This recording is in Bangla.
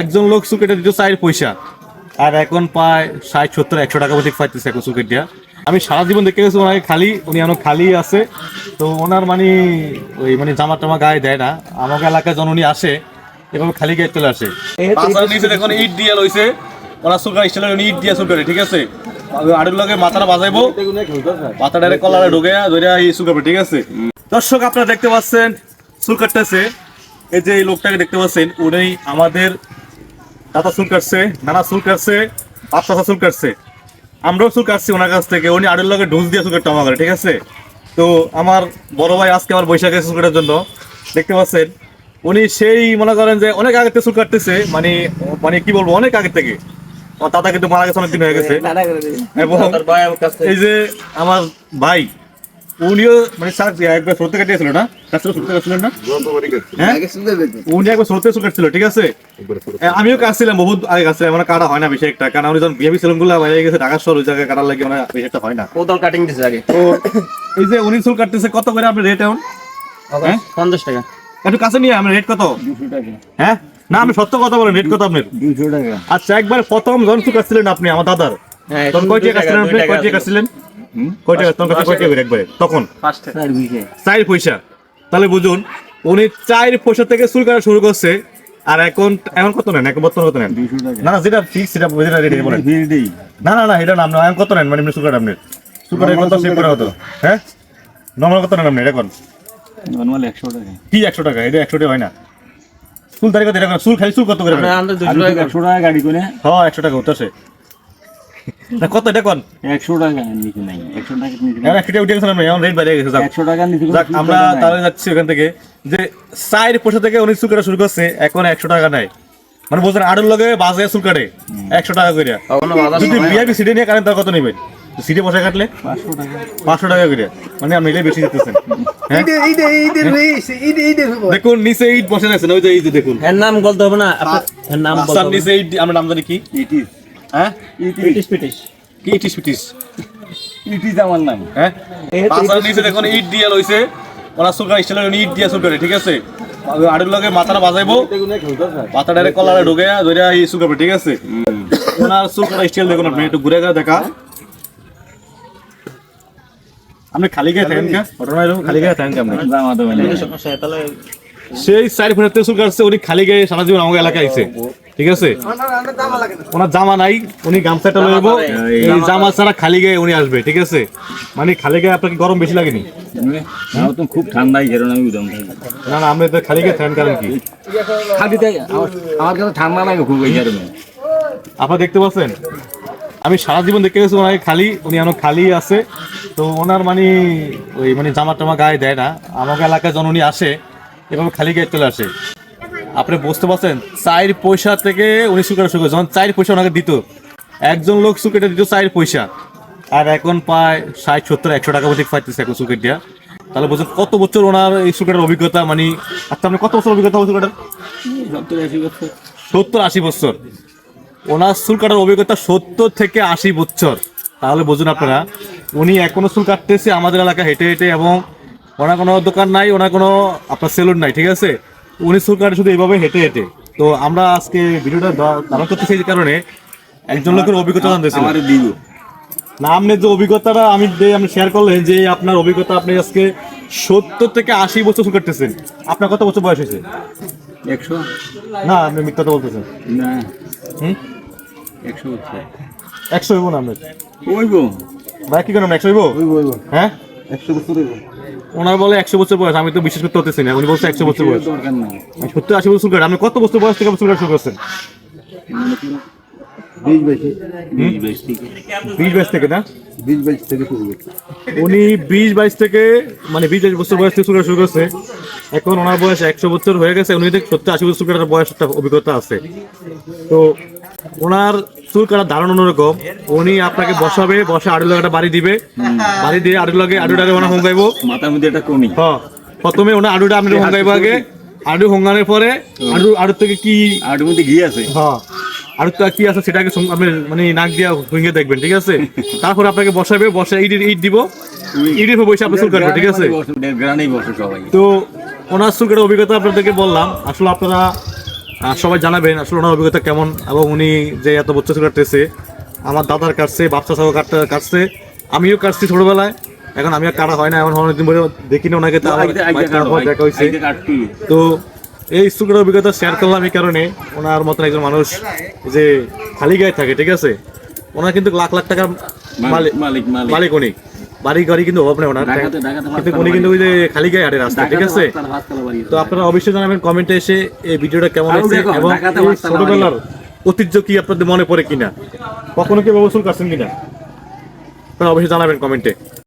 একজন লোক চুল কেটে দিত চার পয়সা আর এখন প্রায় ষাট সত্তর একশো টাকা প্রতি পাইতেছে এখন চুল কেটিয়া আমি সারা জীবন দেখে গেছি ওনাকে খালি উনি এখন খালি আছে। তো ওনার মানে ওই মানে জামা টামা গায়ে দেয় না। আমাকে এলাকায় যখন উনি আসে এভাবে খালি গায়ে চলে আসে। নিচে দেখুন ইট দিয়ে লইছে। ওরা কাটা স্টাইলে উনি ইট দিয়ে কাটে ঠিক আছে? আড়ুর লগে মাথাটা বাজাইবো। মাথাটা কলারে ঢুকে ধরে এই চুল ঠিক আছে? দর্শক আপনারা দেখতে পাচ্ছেন চুল কাটতেছে এই যে এই লোকটাকে দেখতে পাচ্ছেন উনি আমাদের দাদা চুল কাটছে নানা চুল কাটছে বাপ চাচা চুল কাটছে। আমরাও চুল কাটছি ওনার কাছ থেকে। উনি আড়ের লগে ঢুস দিয়ে চুল কাটতো আমাকে ঠিক আছে? তো আমার বড় ভাই আজকে আমার বৈশাখে চুল কাটার জন্য। দেখতে পাচ্ছেন উনি সেই মনে করেন যে অনেক আগে থেকে চুল কাটতেছে মানে মানে কি বলব অনেক আগে থেকে। আমার দাদা কিন্তু মারা গেছে অনেক দিন হয়ে গেছে। এবং এই যে আমার ভাই উনিও মানে স্যার একবার সরতে কাটিয়েছিল না? কাছে সরতে কাটছিলেন না? হ্যাঁ? উনি একবার সরতে কাটছিল ঠিক আছে? আমিও কাটছিলাম বহুত আগে কাটছিলাম মানে কাটা হয় না বেশি একটা কারণ আমি যখন বিয়ে সেলুনগুলো বাইরে গেছে ঢাকা শহর ওই জায়গায় কাটার লাগে মানে বেশি একটা হয় না। কোদাল কাটিং দিছে আগে। তো এই যে উনি চুল কাটতেছে কত করে আপনি রেট এখন? হ্যাঁ? পঞ্চাশ টাকা। একটু কাছে নিয়ে আমি রেট কত? হ্যাঁ? না আমি সত্য কথা বলেন রেট কত আপনার? দুশো টাকা। আচ্ছা একবার প্রথম যখন চুল কাটছিলেন আপনি আমার দাদার হ্যাঁ, তখন কয় টাকা কাটছিলেন আপনি? কয় টাকা কাটছিলেন? কয় টাকা কয় একবারে? তখন? চার পয়সা। তাহলে বুঝুন উনি চার পয়সা থেকে চুল কাটা শুরু করছে আর এখন এখন কত নেন? এখন বর্তমান কত নেন? না না যেটা ফিক্স সেটা যেটা রেডি বলেন। না না না এটা নাম না এখন কত নেন? মানে চুল কাটা আপনার। চুল কাটা কত সেভ করা হতো। হ্যাঁ? নর্মাল কত নেন আপনি এখন? নর্মাল একশো টাকা। কি একশো টাকা? এটা একশো টাকা হয় না। চুল তারিখ কত চুল খালি চুল কত করে একশো টাকা গাড়ি করে। হ্যাঁ একশো টাকা হতেছে না কত এটা কোন? টাকা নিচে নাই একশো টাকা নিচে নাই। এখন একশো উঠে গেছে না এখন রেট বাইরে গেছে যাক। একশো টাকা নিচে যাক আমরা তাহলে যাচ্ছি ওখান থেকে। যে চার পয়সা থেকে উনি চুল কাটা শুরু করছে এখন একশো টাকা নাই। মানে বলছেন আড়ুর লগে বাজে চুল কাটে একশো টাকা করে। যদি বিআইপি সিটে নিয়ে কারেন তার কত নেবেন সিটে বসে কাটলে? পাঁচশো টাকা। পাঁচশো টাকা করে। মানে আপনি এটাই বেশি দিতেছেন। হ্যাঁ? দেখুন নিচে ইট বসে রাখছেন ওই যে এই যে দেখুন। এর নাম বলতে হবে না আপনার নাম বলতে নিচে ইট আমরা নাম জানি কি? হ্যাঁ? পিটিস পিটিস কি ইটিস পিটিস ইটিস আমার নাম। হ্যাঁ? রাস্তার নিচে দেখুন ইট দিয়ে লইছে। ওরা সুলকার স্টাইলে ইট দিয়ে সুলকারে ঠিক আছে? আড়ুর লগে মাথাটা বাজাইবো। মাথাটা কলারে ঢুকে ধরে এই সুলকাবে ঠিক আছে? ওনার সুলকার স্টাইল দেখুন আপনি একটু ঘুরে ঘুরে দেখা। আপনি খালি গায়ে থাকেন কে? ঘটনা খালি গায়ে থাকেন আপনি? জামা তো মানে তাহলে সেই চার চুল কাটছে উনি খালি গায়ে সারা জীবন আমাকে এলাকায় আইছে। ঠিক আছে? ওনার জামা নাই উনি গামছাটা লইব। এই জামা ছাড়া খালি গায়ে উনি আসবে ঠিক আছে? মানে খালি গায়ে আপনাকে গরম বেশি লাগেনি? আমার তো খুব ঠান্ডাই কারণ আমি উদম। না না আপনি তো খালি গায়ে থাকেন কারণ কি? খালি তাই আমার আমার কাছে ঠান্ডা লাগে খুব আপনারা দেখতে পাচ্ছেন? আমি সারা জীবন দেখে গেছি ওনাকে খালি উনি এখন খালি আছে। তো ওনার মানে ওই মানে জামা টামা গায়ে দেয় না। আমাকে এলাকায় যখন উনি আসে এভাবে খালি গায়ে চলে আসে। আপনি বুঝতে পারছেন? চার পয়সা থেকে উনি সুকেটা শুরু যখন চার পয়সা ওনাকে দিত একজন লোক সুকেটে দিত চার পয়সা। আর এখন প্রায় ষাট সত্তর একশো টাকা প্রতি পাইতেছে এখন সুকেট দিয়া। তাহলে বলছেন কত বছর ওনার এই সুকেটের অভিজ্ঞতা মানে আচ্ছা আপনি কত বছর অভিজ্ঞতা সুকেটার? সত্তর আশি বছর। ওনার চুল কাটার অভিজ্ঞতা সত্তর থেকে আশি বছর। তাহলে বুঝুন আপনারা উনি এখনও চুল কাটতেছে আমাদের এলাকায় হেঁটে হেঁটে এবং ওনার কোনো দোকান নাই ওনার কোনো আপনার সেলুন নাই ঠিক আছে? উনি চুল কাটে শুধু এইভাবে হেঁটে হেঁটে। তো আমরা আজকে ভিডিওটা ধারণ করতেছি এই কারণে একজন লোকের অভিজ্ঞতা জানতেছিলাম আমার না আপনার যে অভিজ্ঞতাটা আমি যে আপনি শেয়ার করলেন যে আপনার অভিজ্ঞতা আপনি আজকে সত্তর থেকে আশি বছর চুল কাটতেছেন আপনার কত বছর বয়স হয়েছে? একশো। না আপনি মিথ্যা তো বলতেছেন। না। হুম? একশো বছর একশো হইব না আপনার? ওইব ভাই কি করেন একশো হইব? হ্যাঁ? একশো বছর ওইব ওনার বলে একশো বছর বয়স আমি তো বিশ্বাস করতে পারতেছি না। উনি বলছে একশো বছর বয়স। সত্তর আশি বছর করে আপনি কত বছর বয়স থেকে চুল কাটা শুরু করছেন? বিশ বাইশ থেকে। না? বিশ বাইশ থেকে শুরু করছি। উনি বিশ বাইশ থেকে মানে বিশ বাইশ বছর বয়স থেকে চুল কাটা শুরু করছে। এখন ওনার বয়স একশো বছর হয়ে গেছে উনি সত্তর আশি বছর চুল কাটার বয়স একটা অভিজ্ঞতা আছে। তো ওনার চুল কাটার ধারণ অন্যরকম। উনি আপনাকে বসাবে বসে আড়ু লাগাটা বাড়ি দিবে। বাড়ি দিয়ে আড়ু লাগে আড়ু লাগে ওনা হোঙ্গাইবো মাথার মধ্যে একটা কমি হ্যাঁ প্রথমে ওনা আড়ুটা আপনি হোঙ্গাইবো আগে। আড়ু হোঙ্গানোর পরে আড়ু আড়ু থেকে কি আর মধ্যে ঘি আছে। হ্যাঁ তো কি আছে সেটাকে আপনি মানে নাক দিয়া ভেঙে দেখবেন ঠিক আছে? তারপর আপনাকে বসাবে বসে ইট ইট দিব। ইটের উপর বসে আপনি চুল কাটবে ঠিক আছে? তো ওনার চুল কাটার অভিজ্ঞতা আপনাদেরকে বললাম। আসলে আপনারা আর সবাই জানাবেন আসলে ওনার অভিজ্ঞতা কেমন এবং উনি যে এত বছর চুল কাটতেছে আমার দাদার কাটছে বাপসা সাহেব কাটতে কাটছে আমিও কাটছি ছোটবেলায়। এখন আমি আর কাটা হয় না এখন অনেকদিন ধরে দেখি না ওনাকে পর দেখা হয়েছে। তো এই স্টুডেন্টের অভিজ্ঞতা শেয়ার করলাম এই কারণে ওনার মতন একজন মানুষ যে খালি গায়ে থাকে ঠিক আছে? ওনার কিন্তু লাখ লাখ টাকার মালিক মালিক মালিক। মালিক উনি। বাড়ি গাড়ি কিন্তু অভাব নেই ওনার। কিন্তু উনি কিন্তু ওই যে খালি গায়ে হাঁটে রাস্তা ঠিক আছে? তো আপনারা অবশ্যই জানাবেন কমেন্টে এসে এই ভিডিওটা কেমন হয়েছে এবং ছোটবেলার ঐতিহ্য কি আপনাদের মনে পড়ে কিনা? কখনো কি ব্যবস্থা করছেন কিনা? আপনারা অবশ্যই জানাবেন কমেন্টে।